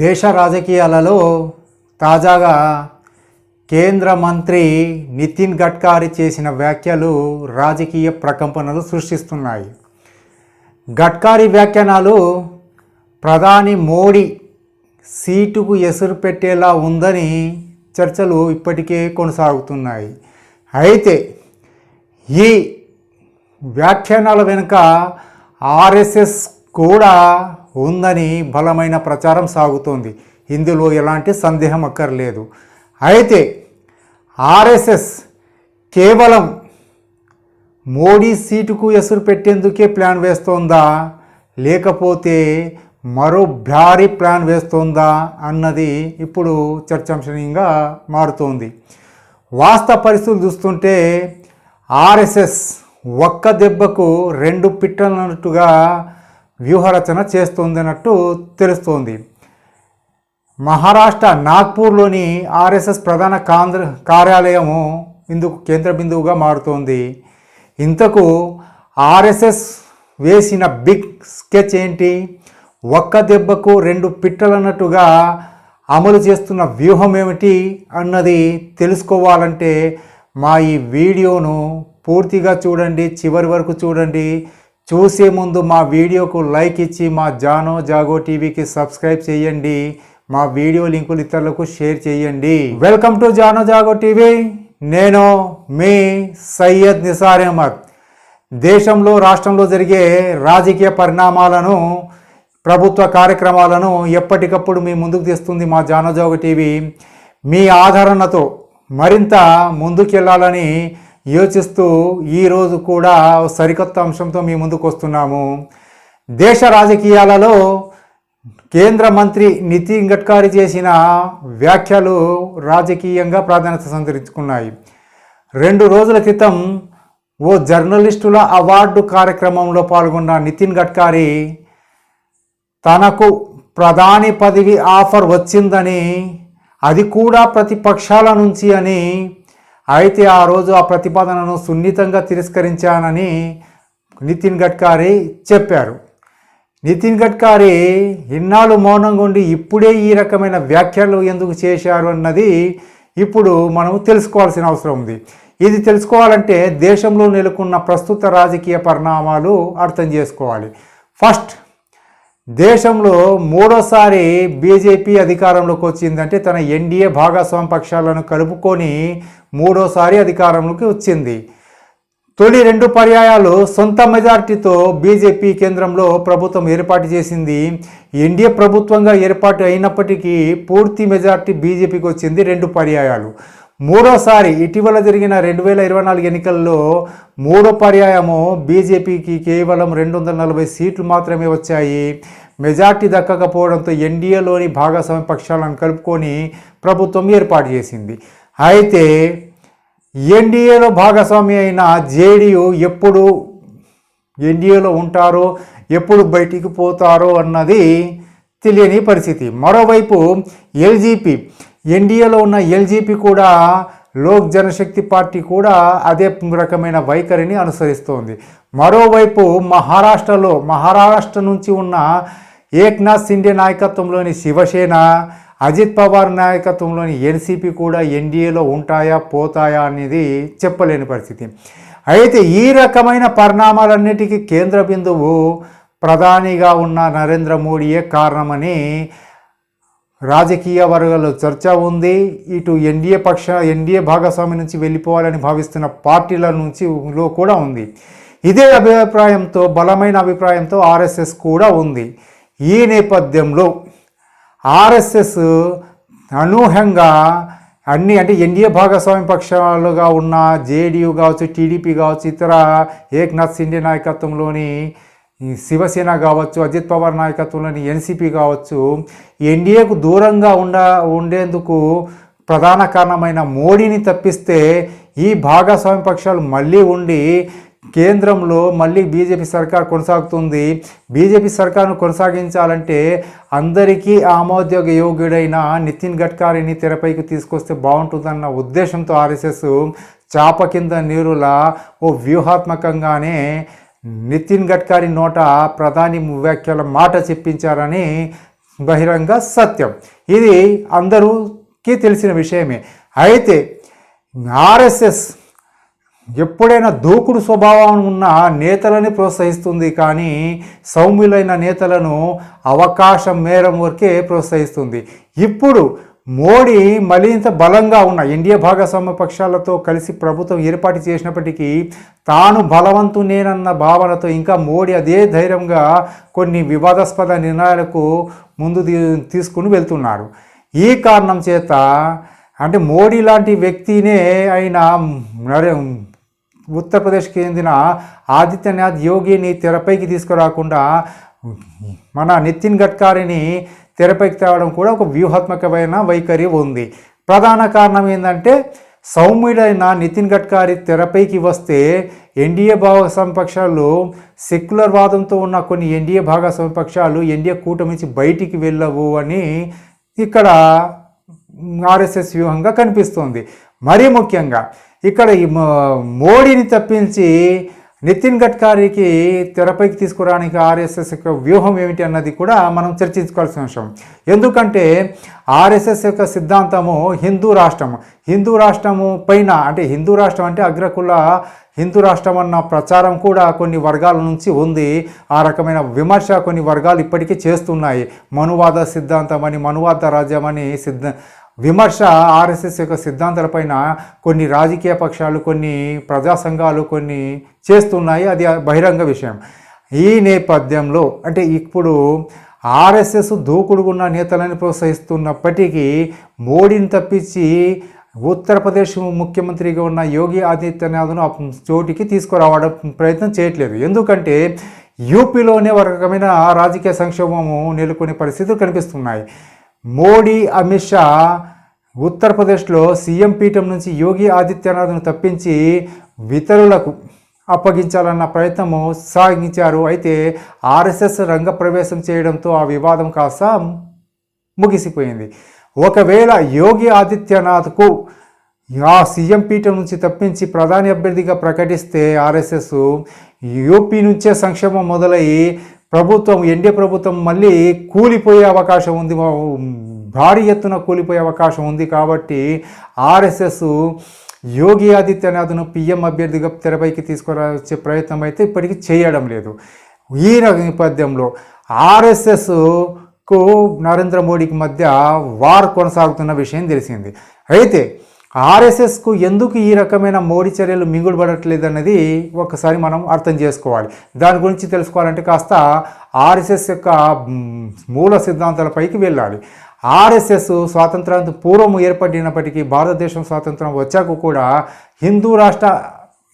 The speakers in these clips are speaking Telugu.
దేశ రాజకీయాలలో తాజాగా కేంద్ర మంత్రి నితిన్ గడ్కరీ చేసిన వ్యాఖ్యలు రాజకీయ ప్రకంపనలు సృష్టిస్తున్నాయి. గడ్కరీ వ్యాఖ్యానాలు ప్రధాని మోడీ సీటుకు ఎసురు పెట్టేలా ఉందని చర్చలు ఇప్పటికే కొనసాగుతున్నాయి. అయితే ఈ వ్యాఖ్యానాల వెనుక ఆర్ఎస్ఎస్ కూడా ఉందని బలమైన ప్రచారం సాగుతోంది. ఇందులో ఎలాంటి సందేహం అక్కర్లేదు. అయితే ఆర్ఎస్ఎస్ కేవలం మోడీ సీటుకు ఎసురు పెట్టేందుకే ప్లాన్ వేస్తోందా? లేకపోతే మరో భారీ ప్లాన్ వేస్తోందా అన్నది ఇప్పుడు చర్చాంశనీయంగా మారుతోంది. వాస్తవ పరిస్థితులు చూస్తుంటే ఆర్ఎస్ఎస్ ఒక్క దెబ్బకు రెండు పిట్టలన్నట్టుగా వ్యూహరచన చేస్తోందన్నట్టు తెలుస్తోంది. మహారాష్ట్ర నాగ్పూర్లోని ఆర్ఎస్ఎస్ ప్రధాన కాంద్ర కార్యాలయము ఇందుకు కేంద్ర బిందువుగా మారుతోంది. ఇంతకు ఆర్ఎస్ఎస్ వేసిన బిగ్ స్కెచ్ ఏంటి? ఒక్క దెబ్బకు రెండు పిట్టలన్నట్టుగా అమలు చేస్తున్న వ్యూహం ఏమిటి అన్నది తెలుసుకోవాలంటే మా ఈ వీడియోను పూర్తిగా చూడండి చివరి వరకు చూడండి. చూసే ముందు మా వీడియోకు లైక్ ఇచ్చి మా జానో జాగో టీవీకి సబ్స్క్రైబ్ చేయండి. మా వీడియో లింకులు ఇతరులకు షేర్ చేయండి. Welcome to Jano Jago TV. నేను మీ సయ్యద్ నిసార్ అహ్మద్. దేశంలో రాష్ట్రంలో జరిగే రాజకీయ పరిణామాలను ప్రభుత్వ కార్యక్రమాలను ఎప్పటికప్పుడు మీ ముందుకు తెస్తుంది మా జానోజోగ టీవీ. మీ ఆదరణతో మరింత ముందుకెళ్ళాలని యోచిస్తూ ఈరోజు కూడా సరికొత్త అంశంతో మీ ముందుకు వస్తున్నాము. దేశ రాజకీయాలలో కేంద్ర మంత్రి నితిన్ గడ్కరీ చేసిన వ్యాఖ్యలు రాజకీయంగా ప్రాధాన్యత సంతరించుకున్నాయి. రెండు రోజుల క్రితం ఓ జర్నలిస్టుల అవార్డు కార్యక్రమంలో పాల్గొన్న నితిన్ గడ్కరీ తనకు ప్రధాని పదవి ఆఫర్ వచ్చిందని అది కూడా ప్రతిపక్షాల నుంచి అని అయితే ఆ రోజు ఆ ప్రతిపాదనను సున్నితంగా తిరస్కరించానని నితిన్ గడ్కరీ చెప్పారు. నితిన్ గడ్కరీ ఇన్నాళ్ళు మౌనంగా ఉండి ఇప్పుడే ఈ రకమైన వ్యాఖ్యలు ఎందుకు చేశారు అన్నది ఇప్పుడు మనం తెలుసుకోవాల్సిన అవసరం ఉంది. ఇది తెలుసుకోవాలంటే దేశంలో నెలకొన్న ప్రస్తుత రాజకీయ పరిణామాలు అర్థం చేసుకోవాలి. ఫస్ట్ దేశంలో మూడోసారి బీజేపీ అధికారంలోకి వచ్చిందంటే తన ఎన్డీఏ భాగస్వామ పక్షాలను కలుపుకొని మూడోసారి అధికారంలోకి వచ్చింది. తొలి రెండు పర్యాయాలు సొంత మెజార్టీతో బీజేపీ కేంద్రంలో ప్రభుత్వం ఏర్పాటు చేసింది. ఎన్డీఏ ప్రభుత్వంగా ఏర్పాటు అయినప్పటికీ పూర్తి మెజార్టీ బీజేపీకి వచ్చింది రెండు పర్యాయాలు. మూడోసారి ఇటీవల జరిగిన రెండు వేల ఇరవై నాలుగు ఎన్నికల్లో మూడో పర్యాయము బీజేపీకి కేవలం రెండు వందల నలభై సీట్లు మాత్రమే వచ్చాయి. మెజార్టీ దక్కకపోవడంతో ఎన్డీఏలోని భాగస్వామ్య పక్షాలను కలుపుకొని ప్రభుత్వం ఏర్పాటు చేసింది. అయితే ఎన్డీఏలో భాగస్వామి అయిన జేడీయూ ఎప్పుడు ఎన్డీఏలో ఉంటారో ఎప్పుడు బయటికి పోతారో అన్నది తెలియని పరిస్థితి. మరోవైపు ఎల్జీపీ ఎన్డీఏలో ఉన్న ఎల్జీపీ కూడా లోక్ జనశక్తి పార్టీ కూడా అదే రకమైన వైఖరిని అనుసరిస్తోంది. మరోవైపు మహారాష్ట్రలో మహారాష్ట్ర నుంచి ఉన్న ఏక్నాథ్ సిండే నాయకత్వంలోని శివసేన అజిత్ పవార్ నాయకత్వంలోని ఎన్సీపీ కూడా ఎన్డీఏలో ఉంటాయా పోతాయా అనేది చెప్పలేని పరిస్థితి. అయితే ఈ రకమైన పరిణామాలన్నిటికీ కేంద్ర బిందువు ప్రధానిగా ఉన్న నరేంద్ర మోడీయే కారణమని రాజకీయ వర్గాల్లో చర్చ ఉంది. ఇటు ఎన్డీఏ పక్ష ఎన్డీఏ భాగస్వామి నుంచి వెళ్ళిపోవాలని భావిస్తున్న పార్టీల నుంచి లో కూడా ఉంది. ఇదే అభిప్రాయంతో బలమైన అభిప్రాయంతో ఆర్ఎస్ఎస్ కూడా ఉంది. ఈ నేపథ్యంలో ఆర్ఎస్ఎస్ అనూహ్యంగా అన్ని అంటే ఎన్డీఏ భాగస్వామి పక్షాలుగా ఉన్న జేడీయూ కావచ్చు టీడీపీ కావచ్చు ఇతర ఏక్నాథ్ సిండే నాయకత్వంలోని ఈ శివసేన కావచ్చు అజిత్ పవార్ నాయకత్వంలోని ఎన్సీపీ కావచ్చు ఎన్డీఏకు దూరంగా ఉండ ఉండేందుకు ప్రధాన కారణమైన మోడీని తప్పిస్తే ఈ భాగస్వామి పక్షాలు మళ్ళీ ఉండి కేంద్రంలో మళ్ళీ బీజేపీ సర్కార్ కొనసాగుతుంది. బీజేపీ సర్కార్ను కొనసాగించాలంటే అందరికీ ఆమోద్యోగ యోగ్యుడైన నితిన్ గడ్కరీని తెరపైకి తీసుకొస్తే బాగుంటుందన్న ఉద్దేశంతో ఆర్ఎస్ఎస్ చాప కింద నీరులా ఓ వ్యూహాత్మకంగానే నితిన్ గడ్కరీ నోట ప్రధాని వ్యాఖ్యల మాట చెప్పించారని బహిరంగ సత్యం. ఇది అందరికీ తెలిసిన విషయమే. అయితే ఆర్ఎస్ఎస్ ఎప్పుడైనా దూకుడు స్వభావం ఉన్న నేతలని ప్రోత్సహిస్తుంది కానీ సౌమ్యులైన నేతలను అవకాశం మేరం వరకే ప్రోత్సహిస్తుంది. ఇప్పుడు మోడీ మరింత బలంగా ఉన్న ఎన్డీఏ భాగస్వామ్య పక్షాలతో కలిసి ప్రభుత్వం ఏర్పాటు చేసినప్పటికీ తాను బలవంతునేనన్న భావనతో ఇంకా మోడీ అదే ధైర్యంగా కొన్ని వివాదాస్పద నిర్ణయాలకు ముందు తీసుకుని వెళ్తున్నారు. ఈ కారణం చేత అంటే మోడీ లాంటి వ్యక్తినే అయిన నరే ఉత్తరప్రదేశ్కి చెందిన ఆదిత్యనాథ్ యోగిని తెరపైకి తీసుకురాకుండా మన నితిన్ గడ్కరీని తెరపైకి తేవడం కూడా ఒక వ్యూహాత్మకమైన వైఖరి ఉంది. ప్రధాన కారణం ఏంటంటే సౌమ్యుడైన నితిన్ గడ్కరీ తెరపైకి వస్తే ఎన్డీఏ భాగస్వామ్య పక్షాలు సెక్యులర్ వాదంతో ఉన్న కొన్ని ఎన్డీఏ భాగస్వామ్య పక్షాలు ఎన్డీఏ కూటమించి బయటికి వెళ్ళవు అని ఇక్కడ ఆర్ఎస్ఎస్ వ్యూహంగా కనిపిస్తోంది. మరీ ముఖ్యంగా ఇక్కడ ఈ మో- మోడీని తప్పించి నితిన్ గడ్కరీకి తెరపైకి తీసుకురావడానికి ఆర్ఎస్ఎస్ యొక్క వ్యూహం ఏమిటి అన్నది కూడా మనం చర్చించుకోవాల్సిన అంశం ఎందుకంటే ఆర్ఎస్ఎస్ యొక్క సిద్ధాంతము హిందూ రాష్ట్రం హిందూ రాష్ట్రము పైన అంటే హిందూ రాష్ట్రం అంటే అగ్రకుల హిందూ రాష్ట్రం అన్న ప్రచారం కూడా కొన్ని వర్గాల నుంచి ఉంది. ఆ రకమైన విమర్శ కొన్ని వర్గాలు ఇప్పటికీ చేస్తున్నాయి. మనువాద సిద్ధాంతం అని మనువాద రాజ్యం అని సిద్ధ విమర్శ ఆర్ఎస్ఎస్ యొక్క సిద్ధాంతాలపైన కొన్ని రాజకీయ పక్షాలు కొన్ని ప్రజా సంఘాలు కొన్ని చేస్తున్నాయి. అది బహిరంగ విషయం. ఈ నేపథ్యంలో అంటే ఇప్పుడు ఆర్ఎస్ఎస్ దూకుడుగున్న నేతలను ప్రోత్సహిస్తున్నప్పటికీ మోడీని తప్పించి ఉత్తరప్రదేశ్ ముఖ్యమంత్రిగా ఉన్న యోగి ఆదిత్యనాథ్ను ఆ చోటికి తీసుకురావడం ప్రయత్నం చేయట్లేదు. ఎందుకంటే యూపీలోనే ఒక రకమైన రాజకీయ సంక్షోభము నెలకొనే పరిస్థితులు కనిపిస్తున్నాయి. మోడీ అమిత్ షా ఉత్తరప్రదేశ్లో సీఎం పీఠం నుంచి యోగి ఆదిత్యనాథ్ను తప్పించి ఇతరులకు అప్పగించాలన్న ప్రయత్నము సాగించారు. అయితే ఆర్ఎస్ఎస్ రంగప్రవేశం చేయడంతో ఆ వివాదం కాస్త ముగిసిపోయింది. ఒకవేళ యోగి ఆదిత్యనాథ్కు ఆ సీఎం పీఠం నుంచి తప్పించి ప్రధాని అభ్యర్థిగా ప్రకటిస్తే ఆర్ఎస్ఎస్ యూపీ నుంచే సంక్షేమం మొదలయ్యి ప్రభుత్వం ఎన్డీఏ ప్రభుత్వం మళ్ళీ కూలిపోయే అవకాశం ఉంది. భారీ ఎత్తున కూలిపోయే అవకాశం ఉంది కాబట్టి ఆర్ఎస్ఎస్ యోగి ఆదిత్యనాథ్ను పిఎం అభ్యర్థిగా తెరపైకి తీసుకురావచ్చే ప్రయత్నం అయితే ఇప్పటికీ చేయడం లేదు. ఈ నేపథ్యంలో ఆర్ఎస్ఎస్కు నరేంద్ర మోడీకి మధ్య వార్ కొనసాగుతున్న విషయం తెలిసింది. అయితే ఆర్ఎస్ఎస్కు ఎందుకు ఈ రకమైన మోడీ చర్యలు మింగుడుపడట్లేదు అన్నది ఒకసారి మనం అర్థం చేసుకోవాలి. దాని గురించి తెలుసుకోవాలంటే కాస్త ఆర్ఎస్ఎస్ యొక్క మూల సిద్ధాంతాలపైకి వెళ్ళాలి. ఆర్ఎస్ఎస్ స్వాతంత్రానికి పూర్వం ఏర్పడినప్పటికీ భారతదేశం స్వాతంత్రం వచ్చాక కూడా హిందూ రాష్ట్ర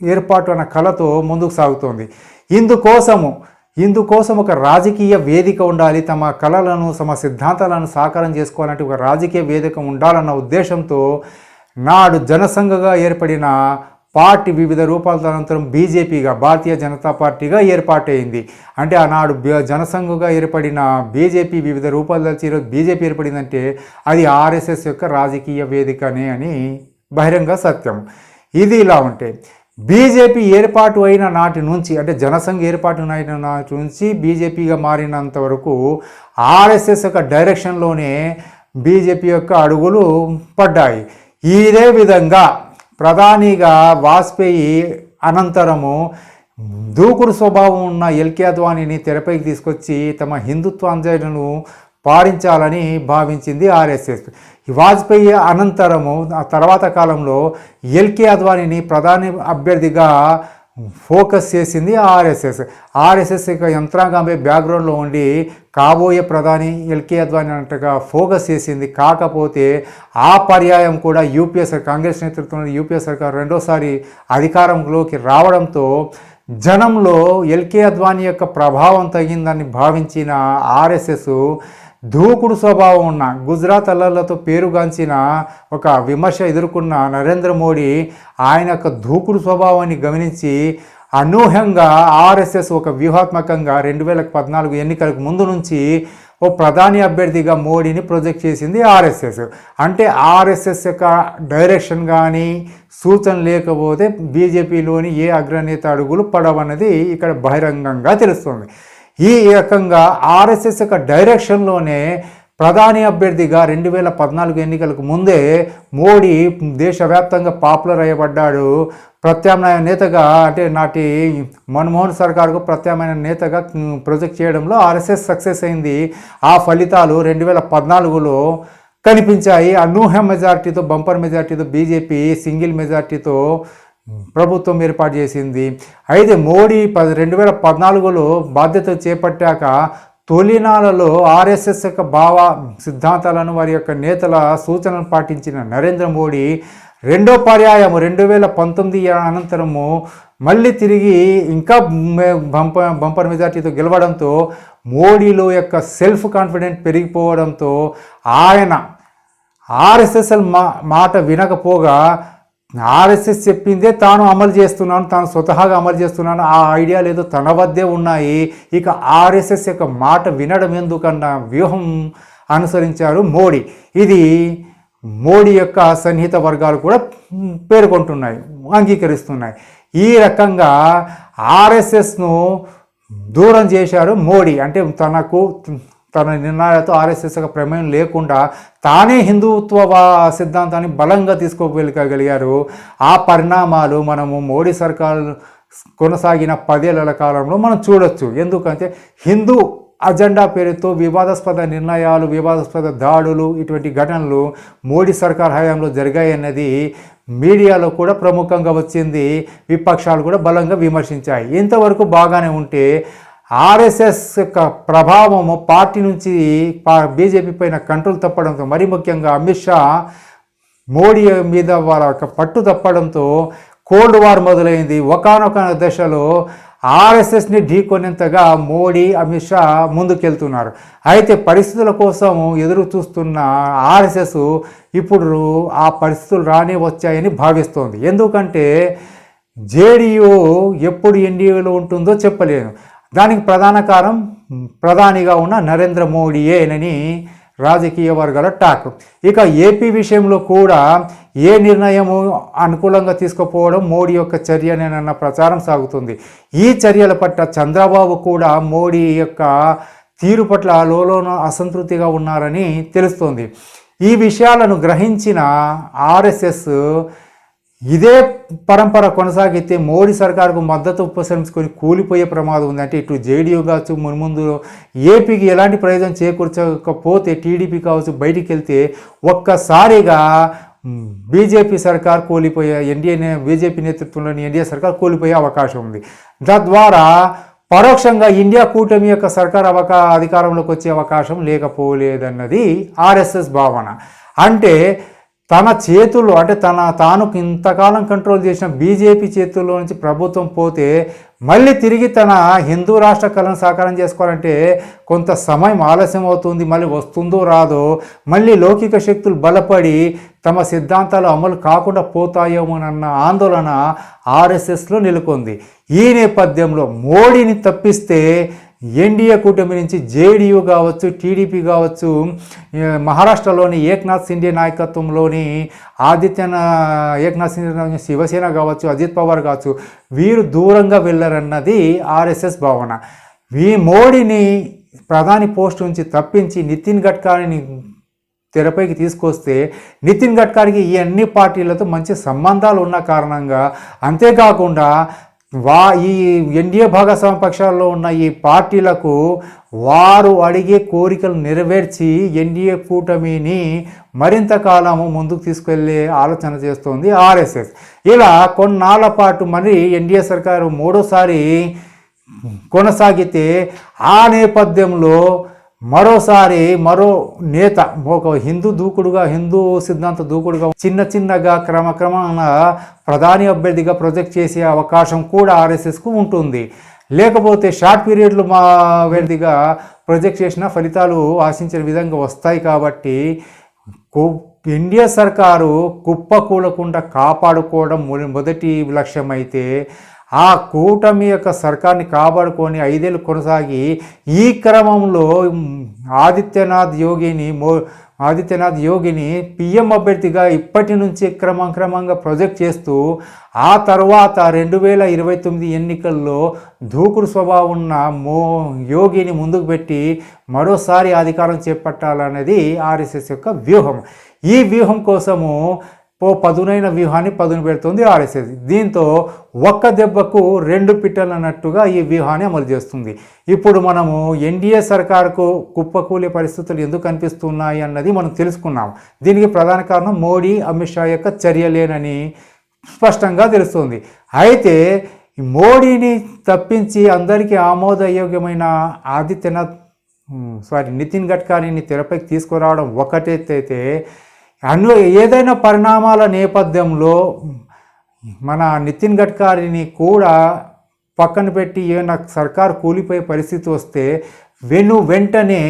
ఏర్పాటు అన్న కళతో ముందుకు సాగుతోంది. ఇందుకోసము ఇందుకోసం ఒక రాజకీయ వేదిక ఉండాలి. తమ కళలను తమ సిద్ధాంతాలను సాకారం చేసుకోవాలంటే ఒక రాజకీయ వేదిక ఉండాలన్న ఉద్దేశంతో నాడు జనసంఘగా ఏర్పడిన పార్టీ వివిధ రూపాల అనంతరం బీజేపీగా భారతీయ జనతా పార్టీగా ఏర్పాటైంది. అంటే ఆనాడు బ- జనసంఘగా ఏర్పడిన బీజేపీ వివిధ రూపాలు దాల్చి ఈరోజు బీజేపీ ఏర్పడిందంటే అది ఆర్ఎస్ఎస్ యొక్క రాజకీయ వేదికనే అని బహిరంగ సత్యం. ఇది ఇలా ఉంటే బీజేపీ ఏర్పాటు అయిన నాటి నుంచి అంటే జనసంఘ ఏర్పాటు అయిన నాటి నుంచి బీజేపీగా మారినంత వరకు ఆర్ఎస్ఎస్ యొక్క డైరెక్షన్లోనే బీజేపీ యొక్క అడుగులు పడ్డాయి. ఇదే విధంగా ప్రధానిగా వాజ్పేయి అనంతరము దూకుడు స్వభావం ఉన్న ఎల్కే అద్వానీని తెరపైకి తీసుకొచ్చి తమ హిందుత్వాంజలను పారించాలని భావించింది ఆర్ఎస్ఎస్. ఈ వాజ్పేయి అనంతరము ఆ తర్వాత కాలంలో ఎల్కే అద్వానీని ప్రధాని అభ్యర్థిగా ఫోకస్ చేసింది ఆర్ఎస్ఎస్. ఆర్ఎస్ఎస్ యొక్క యంత్రాంగమే బ్యాక్గ్రౌండ్లో ఉండి కాబోయే ప్రధాని ఎల్కే అద్వాని అన్నట్టుగా ఫోకస్ చేసింది. కాకపోతే ఆ పర్యాయం కూడా యూపీఏ సర్కార్ కాంగ్రెస్ నేతృత్వంలో యూపీఏ సర్కార్ రెండోసారి అధికారంలోకి రావడంతో జనంలో ఎల్కే అద్వాని యొక్క ప్రభావం తగిందని భావించిన ఆర్ఎస్ఎస్ దూకుడు స్వభావం ఉన్న గుజరాత్ అల్లర్లతో పేరుగాంచిన ఒక విమర్శ ఎదుర్కొన్న నరేంద్ర మోడీ ఆయన యొక్క దూకుడు స్వభావాన్ని గమనించి అనూహ్యంగా ఆర్ఎస్ఎస్ ఒక వ్యూహాత్మకంగా రెండు వేల పద్నాలుగు ఎన్నికలకు ముందు నుంచి ఓ ప్రధాని అభ్యర్థిగా మోడీని ప్రొజెక్ట్ చేసింది ఆర్ఎస్ఎస్. అంటే ఆర్ఎస్ఎస్ యొక్క డైరెక్షన్ కానీ సూచన లేకపోతే బీజేపీలోని ఏ అగ్రనేత అడుగులు పడవన్నది ఇక్కడ బహిరంగంగా తెలుస్తుంది. ఈ రకంగా ఆర్ఎస్ఎస్ యొక్క డైరెక్షన్లోనే ప్రధాని అభ్యర్థిగా రెండు వేల పద్నాలుగు ఎన్నికలకు ముందే మోడీ దేశవ్యాప్తంగా పాపులర్ అయ్యబడ్డాడు. ప్రత్యామ్నాయ నేతగా అంటే నాటి మన్మోహన్ సర్కార్కు ప్రత్యామ్నాయ నేతగా ప్రొజెక్ట్ చేయడంలో ఆర్ఎస్ఎస్ సక్సెస్ అయింది. ఆ ఫలితాలు రెండు వేల పద్నాలుగులో కనిపించాయి. అనూహ్య మెజార్టీతో బంపర్ మెజార్టీతో బీజేపీ సింగిల్ మెజార్టీతో ప్రభుత్వం ఏర్పాటు చేసింది. అయితే మోడీ పది రెండు వేల పద్నాలుగులో బాధ్యత చేపట్టాక తొలినాలలో ఆర్ఎస్ఎస్ యొక్క భావ సిద్ధాంతాలను వారి యొక్క నేతల సూచనలు పాటించిన నరేంద్ర మోడీ రెండో పర్యాయము రెండు వేల పంతొమ్మిది అనంతరము మళ్ళీ తిరిగి ఇంకా బంప బంపర్ మెజార్టీతో గెలవడంతో మోడీలో యొక్క సెల్ఫ్ కాన్ఫిడెంట్ పెరిగిపోవడంతో ఆయన ఆర్ఎస్ఎస్ఎల్ మా మాట వినకపోగా ఆర్ఎస్ఎస్ చెప్పిందే తాను అమలు చేస్తున్నాను తాను స్వతహాగా అమలు చేస్తున్నాను ఆ ఐడియా లేదో తన వద్దే ఉన్నాయి. ఇక ఆర్ఎస్ఎస్ యొక్క మాట వినడం ఎందుకన్న వ్యూహం అనుసరించారు మోడీ. ఇది మోడీ యొక్క సన్నిహిత వర్గాలు కూడా పేర్కొంటున్నాయి అంగీకరిస్తున్నాయి. ఈ రకంగా ఆర్ఎస్ఎస్ను దూరం చేశారు మోడీ. అంటే తనకు తన నిర్ణయాలతో ఆర్ఎస్ఎస్ యొక్క ప్రమేయం లేకుండా తానే హిందుత్వ సిద్ధాంతాన్ని బలంగా తీసుకోగలిగారు. ఆ పరిణామాలు మనము మోడీ సర్కార్ కొనసాగిన పదేళ్ళ కాలంలో మనం చూడొచ్చు. ఎందుకంటే హిందూ అజెండా పేరుతో వివాదాస్పద నిర్ణయాలు వివాదాస్పద దాడులు ఇటువంటి ఘటనలు మోడీ సర్కార్ హయాంలో జరిగాయన్నది మీడియాలో కూడా ప్రముఖంగా వచ్చింది. విపక్షాలు కూడా బలంగా విమర్శించాయి. ఇంతవరకు బాగానే ఉంటే ఆర్ఎస్ఎస్ యొక్క ప్రభావము పార్టీ నుంచి బీజేపీ పైన కంట్రోల్ తప్పడంతో మరీ ముఖ్యంగా అమిత్ షా మోడీ మీద వాళ్ళ యొక్క పట్టు తప్పడంతో కోల్డ్ వార్ మొదలైంది. ఒకనొక దశలో ఆర్ఎస్ఎస్ని ఢీకొనేంతగా మోడీ అమిత్ షా ముందుకెళ్తున్నారు. అయితే పరిస్థితుల కోసం ఎదురు చూస్తున్న ఆర్ఎస్ఎస్ ఇప్పుడు ఆ పరిస్థితులు రానే వచ్చాయని భావిస్తోంది. ఎందుకంటే జేడీయూ ఎప్పుడు ఎన్డీఏలో ఉంటుందో చెప్పలేను. దానికి ప్రధాన కారణం ప్రధానిగా ఉన్న నరేంద్ర మోడీయేనని రాజకీయ వర్గాల టాక్. ఇక ఏపీ విషయంలో కూడా ఏ నిర్ణయము అనుకూలంగా తీసుకుపోవడం మోడీ యొక్క చర్యనేనన్న ప్రచారం సాగుతుంది. ఈ చర్యల పట్ల చంద్రబాబు కూడా మోడీ యొక్క తీరు పట్ల లోలోన అసంతృప్తిగా ఉన్నారని తెలుస్తోంది. ఈ విషయాలను గ్రహించిన ఆర్ఎస్ఎస్ ఇదే పరంపర కొనసాగితే మోడీ సర్కారుకు మద్దతు ఉపసరించుకొని కూలిపోయే ప్రమాదం ఉంది. అంటే ఇటు జేడీయూ కావచ్చు మున్ముందు ఏపీకి ఎలాంటి ప్రయోజనం చేకూర్చకపోతే టీడీపీ కావచ్చు బయటికి వెళ్తే ఒక్కసారిగా బీజేపీ సర్కార్ కూలిపోయే ఎన్డీఏ బీజేపీ నేతృత్వంలోని ఎన్డీఏ సర్కార్ కూలిపోయే అవకాశం ఉంది. తద్వారా పరోక్షంగా ఇండియా కూటమి యొక్క సర్కార్ అవకా అధికారంలోకి వచ్చే అవకాశం లేకపోలేదన్నది ఆర్ఎస్ఎస్ భావన. అంటే తన చేతుల్లో అంటే తన తాను ఇంతకాలం కంట్రోల్ చేసిన బీజేపీ చేతుల్లో నుంచి ప్రభుత్వం పోతే మళ్ళీ తిరిగి తన హిందూ రాష్ట్ర కళను సాకారం చేసుకోవాలంటే కొంత సమయం ఆలస్యం అవుతుంది మళ్ళీ వస్తుందో రాదో మళ్ళీ లౌకిక శక్తులు బలపడి తమ సిద్ధాంతాలు అమలు కాకుండా పోతాయేమోనన్న ఆందోళన ఆర్ఎస్ఎస్లో నెలకొంది. ఈ నేపథ్యంలో మోడీని తప్పిస్తే ఎన్డీఏ కూటమి నుంచి జేడీయూ కావచ్చు టీడీపీ కావచ్చు మహారాష్ట్రలోని ఏక్నాథ్ సిండే నాయకత్వంలోని ఆదిత్య ఏక్నాథ్ సిండే శివసేన కావచ్చు అజిత్ పవార్ కావచ్చు వీరు దూరంగా వెళ్ళారన్నది ఆర్ఎస్ఎస్ భావన. ఈ మోడీని ప్రధాని పోస్ట్ నుంచి తప్పించి నితిన్ గడ్కరీని తెరపైకి తీసుకొస్తే నితిన్ గడ్కరీకి ఈ అన్ని పార్టీలతో మంచి సంబంధాలు ఉన్న కారణంగా అంతేకాకుండా వా ఈ ఎన్డీఏ భాగస్వామ్య పక్షాల్లో ఉన్న ఈ పార్టీలకు వారు అడిగే కోరికలు నెరవేర్చి ఎన్డీఏ కూటమిని మరింత కాలము ముందుకు తీసుకెళ్ళే ఆలోచన చేస్తోంది ఆర్ఎస్ఎస్ ఇలా కొన్నాళ్ళ పాటు మరి ఎన్డీఏ సర్కారు మూడోసారి కొనసాగితే ఆ నేపథ్యంలో మరోసారి మరో నేత ఒక హిందూ దూకుడుగా హిందూ సిద్ధాంత దూకుడుగా చిన్న చిన్నగా క్రమక్రమాన ప్రధాని అభ్యర్థిగా ప్రొజెక్ట్ చేసే అవకాశం కూడా ఆర్ఎస్ఎస్కు ఉంటుంది. లేకపోతే షార్ట్ పీరియడ్లు మా అభ్యర్థిగా ప్రొజెక్ట్ చేసిన ఫలితాలు ఆశించిన విధంగా వస్తాయి కాబట్టి ఇండియా సర్కారు కుప్పకూలకుండా కాపాడుకోవడం మొదటి లక్ష్యమైతే అయితే ఆ కూటమి యొక్క సర్కార్ని కాపాడుకొని ఐదేళ్ళు కొనసాగి ఈ క్రమంలో ఆదిత్యనాథ్ యోగిని మో ఆదిత్యనాథ్ యోగిని పిఎం అభ్యర్థిగా ఇప్పటి నుంచి క్రమం క్రమంగా ప్రొజెక్ట్ చేస్తూ ఆ తర్వాత రెండు వేల ఇరవై తొమ్మిది ఎన్నికల్లో దూకుడు స్వభావం ఉన్న మో యోగిని ముందుకు పెట్టి మరోసారి అధికారం చేపట్టాలనేది ఆర్ఎస్ఎస్ యొక్క వ్యూహం. ఈ వ్యూహం కోసము ఓ పదునైన వ్యూహాన్ని పదును పెడుతుంది ఆర్ఎస్ఎస్. దీంతో ఒక్క దెబ్బకు రెండు పిట్టలు అన్నట్టుగా ఈ వ్యూహాన్ని అమలు చేస్తుంది. ఇప్పుడు మనము ఎన్డీఏ సర్కారుకు కుప్పకూలే పరిస్థితులు ఎందుకు కనిపిస్తున్నాయి అన్నది మనం తెలుసుకున్నాం. దీనికి ప్రధాన కారణం మోడీ అమిత్ షా యొక్క చర్యలేనని స్పష్టంగా తెలుస్తుంది. అయితే మోడీని తప్పించి అందరికీ ఆమోదయోగ్యమైన ఆదిత్యనాథ్ సారీ నితిన్ గడ్కరీని తెరపైకి తీసుకురావడం ఒకటైతే అందులో ఏదైనా పరిణామాల నేపథ్యంలో మన నితిన్ గడ్కరీని కూడా పక్కన పెట్టి ఏమైనా సర్కారు కూలిపోయే పరిస్థితి వస్తే వెను వెంటనే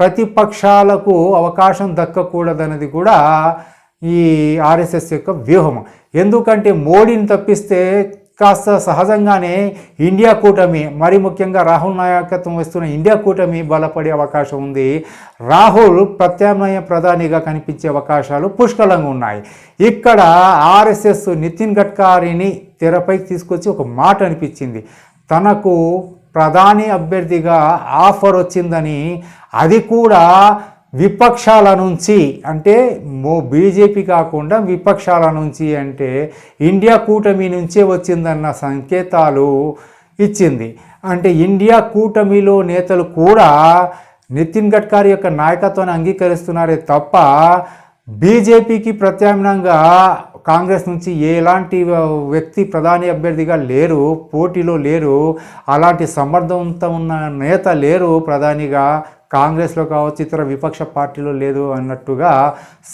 ప్రతిపక్షాలకు అవకాశం దక్కకూడదన్నది కూడా ఈ ఆర్ఎస్ఎస్ యొక్క వ్యూహం ఎందుకంటే మోడీని తప్పిస్తే కాస్త సహజంగానే ఇండియా కూటమి మరి ముఖ్యంగా రాహుల్ నాయకత్వం వస్తున్న ఇండియా కూటమి బలపడే అవకాశం ఉంది. రాహుల్ ప్రత్యామ్నాయ ప్రధానిగా కనిపించే అవకాశాలు పుష్కలంగా ఉన్నాయి. ఇక్కడ ఆర్ఎస్ఎస్ నితిన్ గడ్కరీని తెరపైకి తీసుకొచ్చి ఒక మాట అనిపించింది. తనకు ప్రధాని అభ్యర్థిగా ఆఫర్ వచ్చిందని అది కూడా విపక్షాల నుంచి అంటే మో బీజేపీ కాకుండా విపక్షాల నుంచి అంటే ఇండియా కూటమి నుంచే వచ్చిందన్న సంకేతాలు ఇచ్చింది. అంటే ఇండియా కూటమిలో నేతలు కూడా నితిన్ గడ్కరీ యొక్క నాయకత్వాన్ని అంగీకరిస్తున్నారే తప్ప బీజేపీకి ప్రత్యామ్నాయంగా కాంగ్రెస్ నుంచి ఎలాంటి వ్యక్తి ప్రధాని అభ్యర్థిగా లేరు పోటీలో లేరు అలాంటి సమర్థవంతం ఉన్న నేత లేరు ప్రధానిగా కాంగ్రెస్లో కావచ్చు ఇతర విపక్ష పార్టీలో లేదు అన్నట్టుగా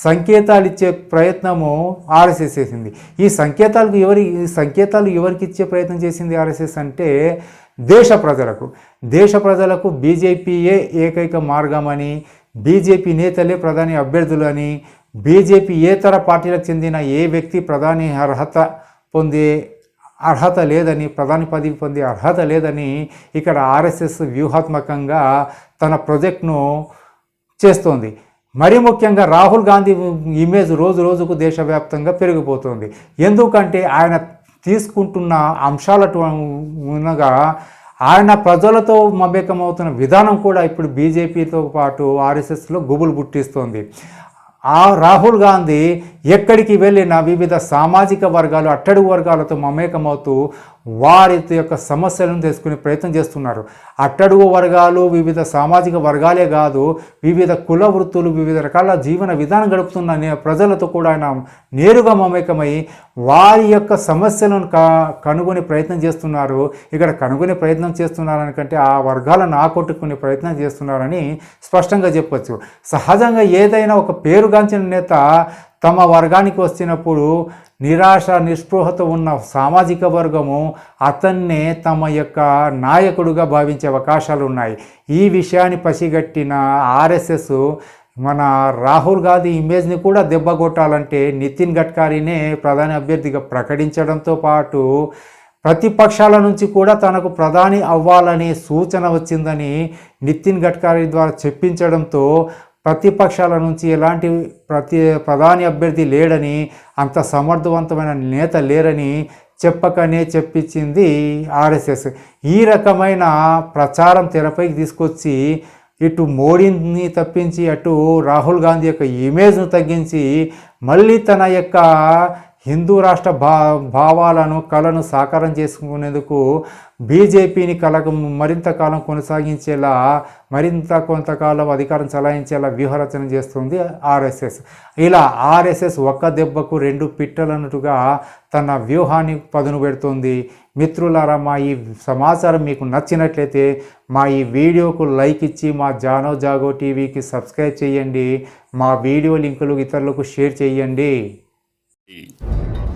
సంకేతాలు ఇచ్చే ప్రయత్నము ఆర్ఎస్ఎస్ చేసింది. ఈ సంకేతాలకు ఎవరి ఈ సంకేతాలు ఎవరికి ఇచ్చే ప్రయత్నం చేసింది ఆర్ఎస్ఎస్ అంటే దేశ ప్రజలకు. దేశ ప్రజలకు బీజేపీయే ఏకైక మార్గమని బీజేపీ నేతలే ప్రధాని అభ్యర్థులని బీజేపీ ఏతర పార్టీలకు చెందిన ఏ వ్యక్తి ప్రధాని అర్హత పొందే అర్హత లేదని ప్రధాని పదవి పొందే అర్హత లేదని ఇక్కడ ఆర్ఎస్ఎస్ వ్యూహాత్మకంగా తన ప్రాజెక్ట్ను చేస్తోంది. మరి ముఖ్యంగా రాహుల్ గాంధీ ఇమేజ్ రోజు రోజుకు దేశవ్యాప్తంగా పెరిగిపోతుంది. ఎందుకంటే ఆయన తీసుకుంటున్న అంశాలగా ఆయన ప్రజలతో మమేకమవుతున్న విధానం కూడా ఇప్పుడు బీజేపీతో పాటు ఆర్ఎస్ఎస్లో గుబులు పుట్టిస్తోంది. ఆ రాహుల్ గాంధీ ఎక్కడికి వెళ్ళినా వివిధ సామాజిక వర్గాలు అట్టడుగు వర్గాలతో మమేకమవుతూ వారి యొక్క సమస్యలను తెలుసుకునే ప్రయత్నం చేస్తున్నారు. అట్టడుగు వర్గాలు వివిధ సామాజిక వర్గాలే కాదు వివిధ కుల వృత్తులు వివిధ రకాల జీవన విధానం గడుపుతున్న ప్రజలతో కూడా ఆయన నేరుగా మమేకమై వారి యొక్క సమస్యలను క కనుగొనే ప్రయత్నం చేస్తున్నారు. ఇక్కడ కనుగొనే ప్రయత్నం చేస్తున్నారని కంటే ఆ వర్గాలను ఆకొట్టుకునే ప్రయత్నం చేస్తున్నారని స్పష్టంగా చెప్పవచ్చు సహజంగా ఏదైనా ఒక పేరు పేరుగాంచిన నేత తమ వర్గానికి వచ్చినప్పుడు నిరాశ నిస్పృహతో ఉన్న సామాజిక వర్గము అతన్నే తమ యొక్క నాయకుడుగా భావించే అవకాశాలు ఉన్నాయి. ఈ విషయాన్ని పసిగట్టిన ఆర్ఎస్ఎస్ మన రాహుల్ గాంధీ ఇమేజ్ని కూడా దెబ్బ కొట్టాలంటే నితిన్ గడ్కరీనే ప్రధాని అభ్యర్థిగా ప్రకటించడంతో పాటు ప్రతిపక్షాల నుంచి కూడా తనకు ప్రధాని అవ్వాలనే సూచన వచ్చిందని నితిన్ గడ్కరీ ద్వారా చెప్పించడంతో ప్రతిపక్షాల నుంచి ఎలాంటి ప్రతి ప్రధాని అభ్యర్థి లేడని అంత సమర్థవంతమైన నేత లేరని చెప్పకనే చెప్పించింది ఆర్ఎస్ఎస్. ఈ రకమైన ప్రచారం తెరపైకి తీసుకొచ్చి ఇటు మోడీని తప్పించి అటు రాహుల్ గాంధీ యొక్క ఇమేజ్ను తగ్గించి మళ్ళీ తన యొక్క హిందూ రాష్ట్ర భా భావాలను కళను సాకారం చేసుకునేందుకు బీజేపీని కలకం మరింత కాలం కొనసాగించేలా మరింత కొంతకాలం అధికారం చలాయించేలా వ్యూహరచన చేస్తుంది ఆర్ఎస్ఎస్. ఇలా ఆర్ఎస్ఎస్ ఒక్క దెబ్బకు రెండు పిట్టలన్నట్టుగా తన వ్యూహాన్ని పదును పెడుతుంది. మిత్రులారా మా ఈ సమాచారం మీకు నచ్చినట్లయితే మా ఈ వీడియోకు లైక్ ఇచ్చి మా జానో జాగో టీవీకి సబ్స్క్రైబ్ చేయండి. మా వీడియో లింకులు ఇతరులకు షేర్ చేయండి. E...